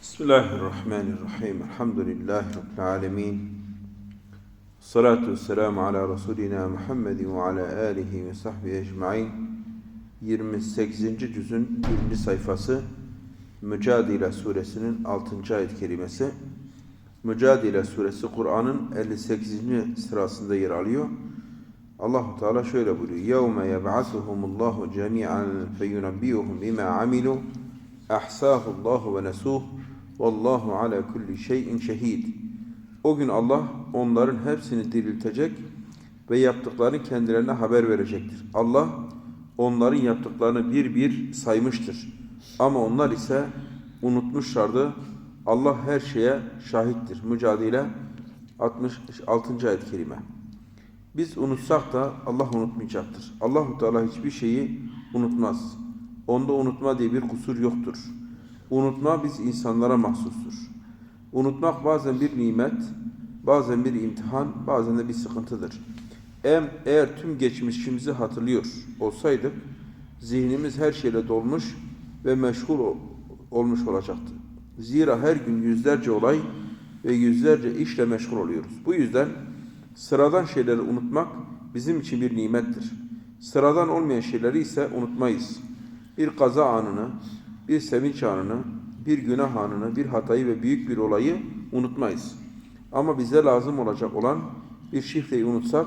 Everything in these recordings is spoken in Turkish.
Bismillahirrahmanirrahim. Elhamdülillahi Rabbil alemin. Salatu vesselamu ala Resulina Muhammedin ve ala alihi ve sahbihi ecmain. 28. cüzün 1. sayfası Mücadile suresinin 6. ayet kelimesi. Mücadile suresi Kur'an'ın 58. sırasında yer alıyor. Allahu Teala şöyle buyuruyor. Yevme yeb'asuhumullahu cemi'an feyunabbiyuhum bima amilu ahsahullahu ve nesuh vallahu ala kulli şeyin şehid. O gün Allah onların hepsini diriltecek ve yaptıklarını kendilerine haber verecektir. Allah onların yaptıklarını bir bir saymıştır. Ama onlar ise unutmuşlardı. Allah her şeye şahittir. Mücadele 66. ayet kerime. Biz unutsak da Allah unutmayacaktır. Allahu Teala hiçbir şeyi unutmaz. Onda unutma diye bir kusur yoktur. Unutma biz insanlara mahsustur. Unutmak bazen bir nimet, bazen bir imtihan, bazen de bir sıkıntıdır. Eğer, eğer tüm geçmişimizi hatırlıyor olsaydık, zihnimiz her şeyle dolmuş ve meşgul olmuş olacaktı. Zira her gün yüzlerce olay ve yüzlerce işle meşgul oluyoruz. Bu yüzden sıradan şeyleri unutmak bizim için bir nimettir. Sıradan olmayan şeyleri ise unutmayız. Bir kaza anını, bir sevinç anını, bir günah anını, bir hatayı ve büyük bir olayı unutmayız. Ama bize lazım olacak olan bir şifreyi unutsak,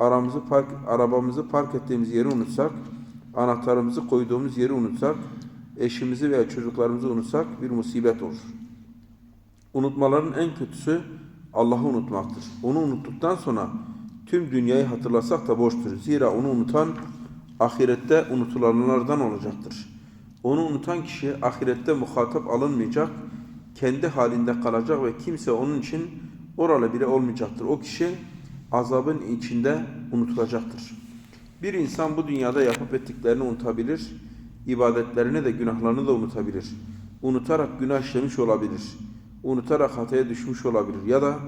aramızı park, arabamızı park ettiğimiz yeri unutsak, anahtarımızı koyduğumuz yeri unutsak, eşimizi veya çocuklarımızı unutsak bir musibet olur. Unutmaların en kötüsü Allah'ı unutmaktır. Onu unuttuktan sonra tüm dünyayı hatırlasak da boştur. Zira onu unutan ahirette unutulanlardan olacaktır. Onu unutan kişi ahirette muhatap alınmayacak, kendi halinde kalacak ve kimse onun için oralı bile olmayacaktır. O kişi azabın içinde unutulacaktır. Bir insan bu dünyada yapıp ettiklerini unutabilir, ibadetlerini de günahlarını da unutabilir. Unutarak günah işlemiş olabilir. Unutarak hataya düşmüş olabilir. Ya da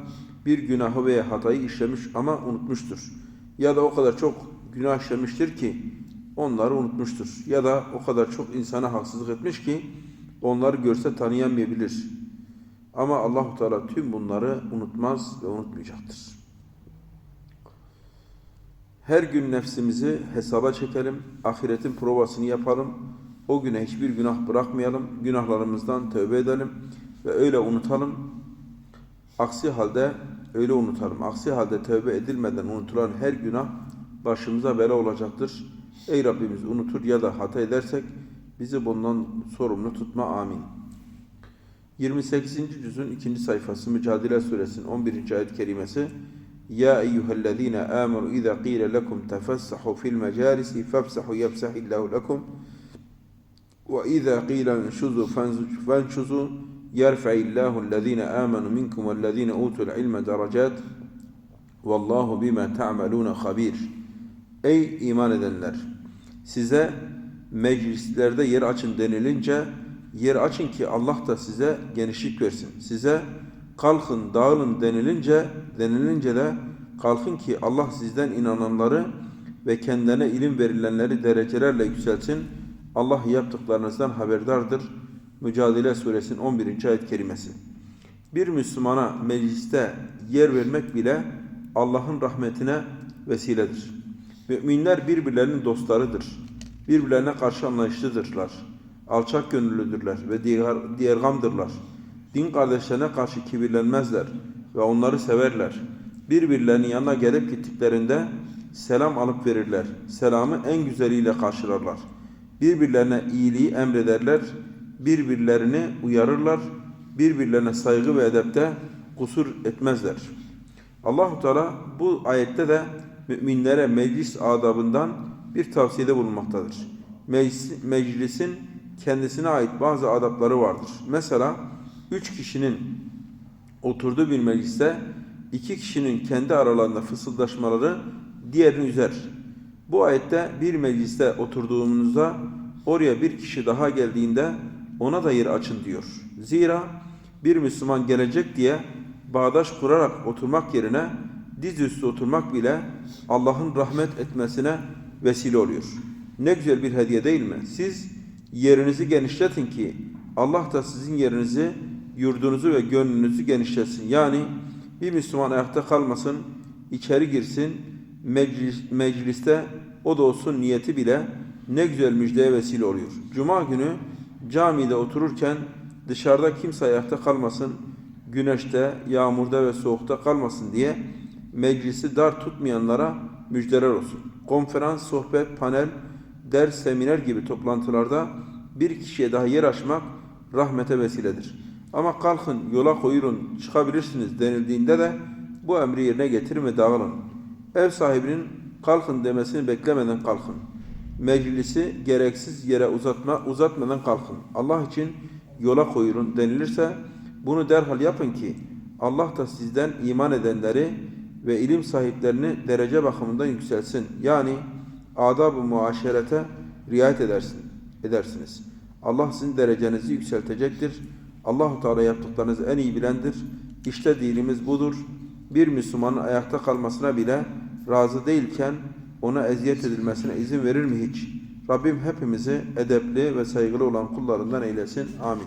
bir günahı veya hatayı işlemiş ama unutmuştur. Ya da o kadar çok günah işlemiştir ki onları unutmuştur. Ya da o kadar çok insana haksızlık etmiş ki onları görse tanıyamayabilir. Ama Allahu Teala tüm bunları unutmaz ve unutmayacaktır. Her gün nefsimizi hesaba çekelim, ahiretin provasını yapalım. O güne hiçbir günah bırakmayalım, günahlarımızdan tövbe edelim ve öyle unutalım. Aksi halde öyle unutalım. Aksi halde tövbe edilmeden unutulan her günah başımıza bela olacaktır. Ey Rabbimiz unutur ya da hata edersek bizi bundan sorumlu tutma amin. 28. cüzün 2. sayfası Mücadele suresinin 11. ayet kerimesi Ya eyyühellezine amenu iza qile lekum tefessahu fil mecalisi fefsahu yefsahillahu lekum ve iza qile enşuzu fenşuzu yerfa'illahu ellezine amenu minkum vellezine utul ilme derecat vallahu bima ta'malun habir Ey iman edenler size meclislerde yer açın denilince yer açın ki Allah da size genişlik versin. Size kalkın dağılın denilince denilince de kalkın ki Allah sizden inananları ve kendine ilim verilenleri derecelerle yükselsin. Allah yaptıklarınızdan haberdardır. Mücadele suresinin 11. ayet kerimesi. Bir Müslümana mecliste yer vermek bile Allah'ın rahmetine vesiledir. Müminler birbirlerinin dostlarıdır. Birbirlerine karşı anlayışlıdırlar. Alçak gönüllüdürler ve diğer, diğergamdırlar. Din kardeşlerine karşı kibirlenmezler ve onları severler. Birbirlerinin yanına gelip gittiklerinde selam alıp verirler. Selamı en güzeliyle karşılarlar. Birbirlerine iyiliği emrederler. Birbirlerini uyarırlar. Birbirlerine saygı ve edepte kusur etmezler. Allahu Teala bu ayette de müminlere meclis adabından bir tavsiyede bulunmaktadır. Meclis, meclisin kendisine ait bazı adapları vardır. Mesela üç kişinin oturduğu bir mecliste iki kişinin kendi aralarında fısıldaşmaları diğerini üzer. Bu ayette bir mecliste oturduğunuzda oraya bir kişi daha geldiğinde ona da yer açın diyor. Zira bir Müslüman gelecek diye bağdaş kurarak oturmak yerine dizüstü oturmak bile Allah'ın rahmet etmesine vesile oluyor. Ne güzel bir hediye değil mi? Siz yerinizi genişletin ki Allah da sizin yerinizi yurdunuzu ve gönlünüzü genişletsin. Yani bir Müslüman ayakta kalmasın, içeri girsin, meclis, mecliste o da olsun niyeti bile ne güzel müjdeye vesile oluyor. Cuma günü camide otururken dışarıda kimse ayakta kalmasın, güneşte, yağmurda ve soğukta kalmasın diye meclisi dar tutmayanlara müjdeler olsun. Konferans, sohbet, panel, ders, seminer gibi toplantılarda bir kişiye daha yer açmak rahmete vesiledir. Ama kalkın yola koyulun çıkabilirsiniz denildiğinde de bu emri yerine getirin ve dağılın. Ev sahibinin kalkın demesini beklemeden kalkın. Meclisi gereksiz yere uzatma, uzatmadan kalkın. Allah için yola koyulun denilirse bunu derhal yapın ki Allah da sizden iman edenleri ve ilim sahiplerini derece bakımından yükselsin. Yani adab-ı muaşerete riayet edersin, edersiniz. Allah sizin derecenizi yükseltecektir. Allahu Teala yaptıklarınızı en iyi bilendir. İşte dinimiz budur. Bir Müslümanın ayakta kalmasına bile razı değilken ona eziyet edilmesine izin verir mi hiç? Rabbim hepimizi edepli ve saygılı olan kullarından eylesin. Amin.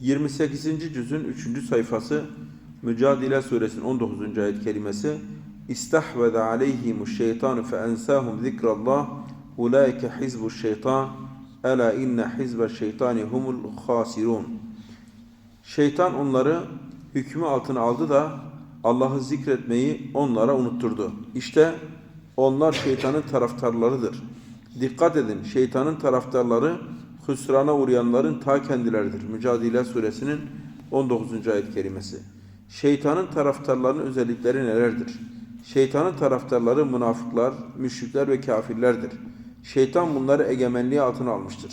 28. cüzün 3. sayfası Mücadele suresinin 19. ayet kelimesi İstahvede aleyhimuş şeytanu fe ensahum zikrallah ulaike hizbuş şeytan Ela inne hizbe şeytani humul hasirun. Şeytan onları hükmü altına aldı da Allah'ı zikretmeyi onlara unutturdu. İşte onlar şeytanın taraftarlarıdır. Dikkat edin şeytanın taraftarları hüsrana uğrayanların ta kendileridir. Mücadele suresinin 19. ayet kelimesi. Şeytanın taraftarlarının özellikleri nelerdir? Şeytanın taraftarları münafıklar, müşrikler ve kafirlerdir. Şeytan bunları egemenliği altına almıştır.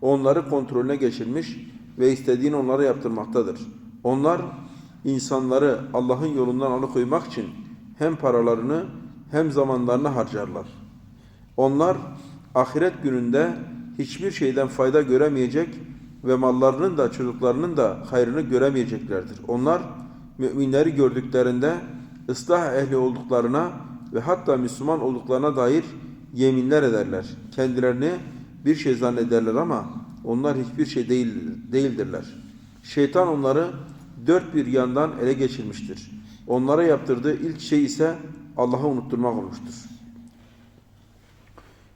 Onları kontrolüne geçirmiş ve istediğini onlara yaptırmaktadır. Onlar insanları Allah'ın yolundan alıkoymak için hem paralarını hem zamanlarını harcarlar. Onlar ahiret gününde hiçbir şeyden fayda göremeyecek ve mallarının da çocuklarının da hayrını göremeyeceklerdir. Onlar müminleri gördüklerinde ıslah ehli olduklarına ve hatta Müslüman olduklarına dair yeminler ederler. Kendilerini bir şey zannederler ama onlar hiçbir şey değil, değildirler. Şeytan onları dört bir yandan ele geçirmiştir. Onlara yaptırdığı ilk şey ise Allah'ı unutturmak olmuştur.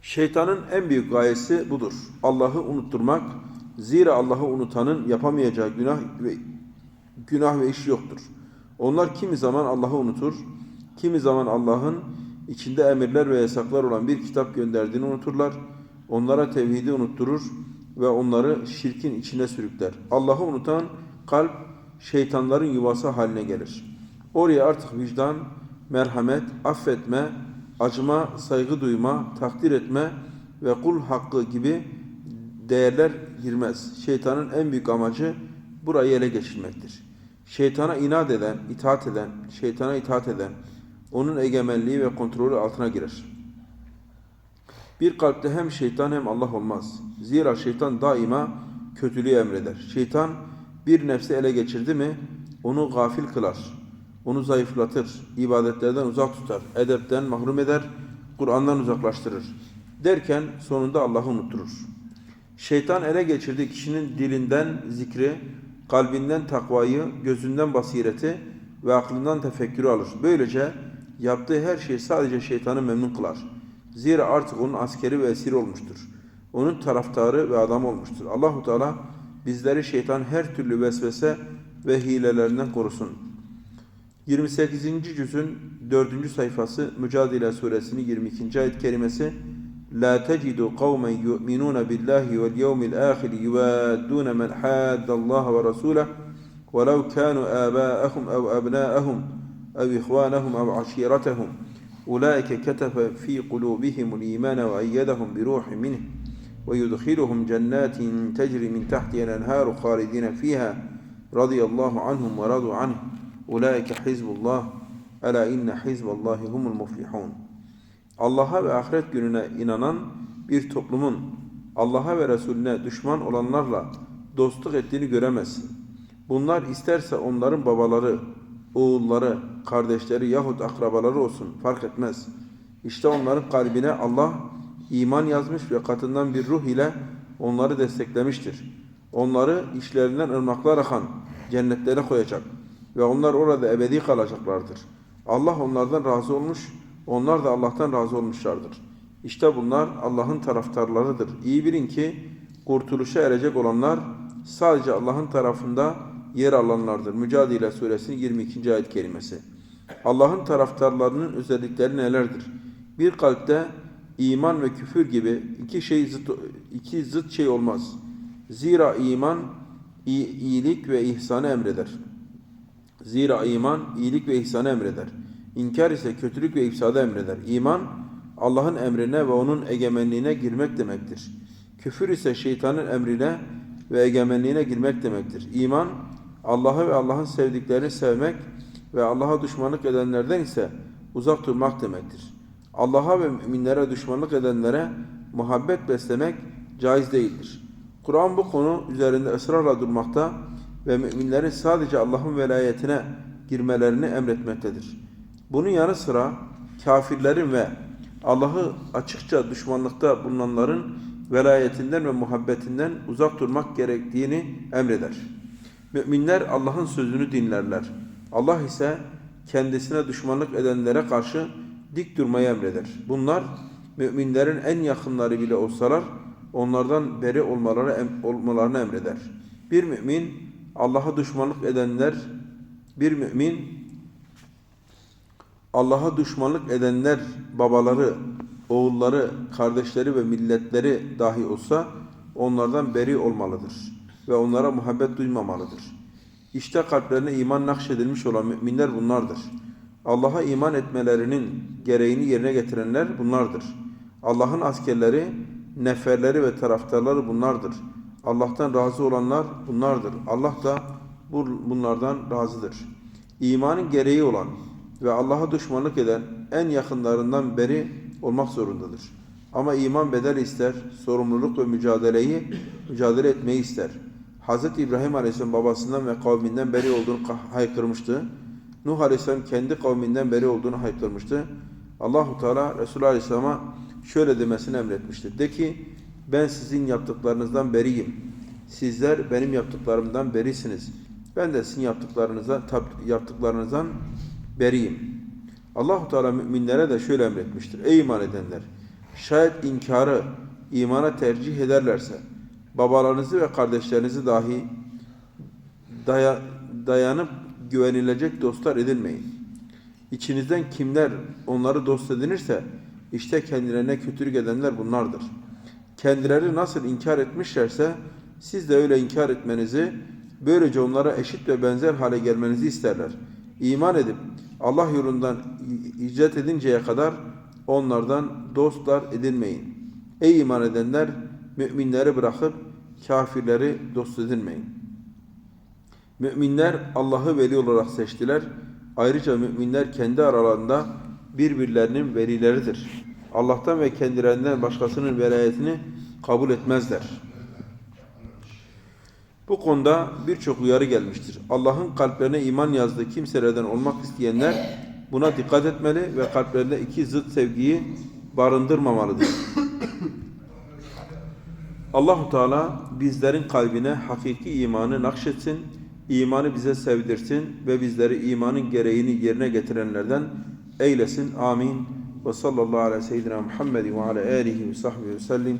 Şeytanın en büyük gayesi budur. Allah'ı unutturmak. Zira Allah'ı unutanın yapamayacağı günah ve günah ve iş yoktur. Onlar kimi zaman Allah'ı unutur, kimi zaman Allah'ın içinde emirler ve yasaklar olan bir kitap gönderdiğini unuturlar. Onlara tevhidi unutturur ve onları şirkin içine sürükler. Allah'ı unutan kalp şeytanların yuvası haline gelir. Oraya artık vicdan, merhamet, affetme, acıma, saygı duyma, takdir etme ve kul hakkı gibi değerler girmez. Şeytanın en büyük amacı burayı ele geçirmektir. Şeytana inat eden, itaat eden, şeytana itaat eden, onun egemenliği ve kontrolü altına girer. Bir kalpte hem şeytan hem Allah olmaz. Zira şeytan daima kötülüğü emreder. Şeytan bir nefsi ele geçirdi mi onu gafil kılar. Onu zayıflatır, ibadetlerden uzak tutar, edepten mahrum eder, Kur'an'dan uzaklaştırır. Derken sonunda Allah'ı unutturur. Şeytan ele geçirdiği kişinin dilinden zikri, kalbinden takvayı, gözünden basireti ve aklından tefekkürü alır. Böylece yaptığı her şey sadece şeytanı memnun kılar. Zira artık onun askeri ve esiri olmuştur. Onun taraftarı ve adam olmuştur. Allahu Teala bizleri şeytan her türlü vesvese ve hilelerinden korusun. 28. cüzün 4. sayfası Mücadele suresinin 22. ayet kerimesi Tecidu kavmen yu'minuna billahi vel yevmil ahir yuvadduna men haddallaha ve rasulah ولو كانوا آباءهم أو أبناءهم أو إخوانهم أو عشيرتهم. أولئك كتب في قلوبهم الإيمان وأيدهم بروح منه ويدخلهم جنات تجري من تحتها الأنهار خالدين فيها رضي الله عنهم ورضوا عنه. أولئك حزب الله. ألا إن حزب الله هم المفلحون. Allah'a ve ahiret gününe inanan bir toplumun Allah'a ve Resulüne düşman olanlarla dostluk ettiğini göremezsin. Bunlar isterse onların babaları, oğulları, kardeşleri yahut akrabaları olsun fark etmez. İşte onların kalbine Allah iman yazmış ve katından bir ruh ile onları desteklemiştir. Onları işlerinden ırmaklar akan cennetlere koyacak ve onlar orada ebedi kalacaklardır. Allah onlardan razı olmuş, onlar da Allah'tan razı olmuşlardır. İşte bunlar Allah'ın taraftarlarıdır. İyi bilin ki kurtuluşa erecek olanlar sadece Allah'ın tarafında yer alanlardır. Mücadele suresinin 22. ayet kelimesi. Allah'ın taraftarlarının özellikleri nelerdir? Bir kalpte iman ve küfür gibi iki şey zıt, iki zıt şey olmaz. Zira iman iyi- iyilik ve ihsanı emreder. Zira iman iyilik ve ihsanı emreder. İnkar ise kötülük ve ifsadı emreder. İman Allah'ın emrine ve onun egemenliğine girmek demektir. Küfür ise şeytanın emrine ve egemenliğine girmek demektir. İman Allah'ı ve Allah'ın sevdiklerini sevmek ve Allah'a düşmanlık edenlerden ise uzak durmak demektir. Allah'a ve müminlere düşmanlık edenlere muhabbet beslemek caiz değildir. Kur'an bu konu üzerinde ısrarla durmakta ve müminlerin sadece Allah'ın velayetine girmelerini emretmektedir. Bunun yanı sıra kafirlerin ve Allah'ı açıkça düşmanlıkta bulunanların velayetinden ve muhabbetinden uzak durmak gerektiğini emreder. Müminler Allah'ın sözünü dinlerler. Allah ise kendisine düşmanlık edenlere karşı dik durmayı emreder. Bunlar müminlerin en yakınları bile olsalar onlardan beri olmaları em- olmalarını emreder. Bir mümin Allah'a düşmanlık edenler bir mümin Allah'a düşmanlık edenler babaları, oğulları, kardeşleri ve milletleri dahi olsa onlardan beri olmalıdır ve onlara muhabbet duymamalıdır. İşte kalplerine iman nakşedilmiş olan müminler bunlardır. Allah'a iman etmelerinin gereğini yerine getirenler bunlardır. Allah'ın askerleri, neferleri ve taraftarları bunlardır. Allah'tan razı olanlar bunlardır. Allah da bu- bunlardan razıdır. İmanın gereği olan ve Allah'a düşmanlık eden en yakınlarından beri olmak zorundadır. Ama iman bedel ister, sorumluluk ve mücadeleyi mücadele etmeyi ister. Hz. İbrahim Aleyhisselam babasından ve kavminden beri olduğunu haykırmıştı. Nuh Aleyhisselam kendi kavminden beri olduğunu haykırmıştı. Allahu Teala Resulullah Aleyhisselam'a şöyle demesini emretmiştir. De ki ben sizin yaptıklarınızdan beriyim. Sizler benim yaptıklarımdan berisiniz. Ben de sizin yaptıklarınızdan tab- yaptıklarınızdan beriyim. Allahu Teala müminlere de şöyle emretmiştir. Ey iman edenler! Şayet inkarı imana tercih ederlerse babalarınızı ve kardeşlerinizi dahi daya- dayanıp güvenilecek dostlar edinmeyin. İçinizden kimler onları dost edinirse işte kendilerine kötülük edenler bunlardır. Kendileri nasıl inkar etmişlerse siz de öyle inkar etmenizi, böylece onlara eşit ve benzer hale gelmenizi isterler. İman edip Allah yolundan hicret edinceye kadar onlardan dostlar edinmeyin. Ey iman edenler, müminleri bırakıp kafirleri dost edinmeyin. Müminler Allah'ı veli olarak seçtiler. Ayrıca müminler kendi aralarında birbirlerinin velileridir. Allah'tan ve kendilerinden başkasının velayetini kabul etmezler. Bu konuda birçok uyarı gelmiştir. Allah'ın kalplerine iman yazdığı kimselerden olmak isteyenler buna dikkat etmeli ve kalplerinde iki zıt sevgiyi barındırmamalıdır. Allahu Teala bizlerin kalbine hakiki imanı nakşetsin, imanı bize sevdirsin ve bizleri imanın gereğini yerine getirenlerden eylesin. Amin. Ve sallallahu ala seyyidina Muhammed ve ala alihi ve sahbihi ve sellim.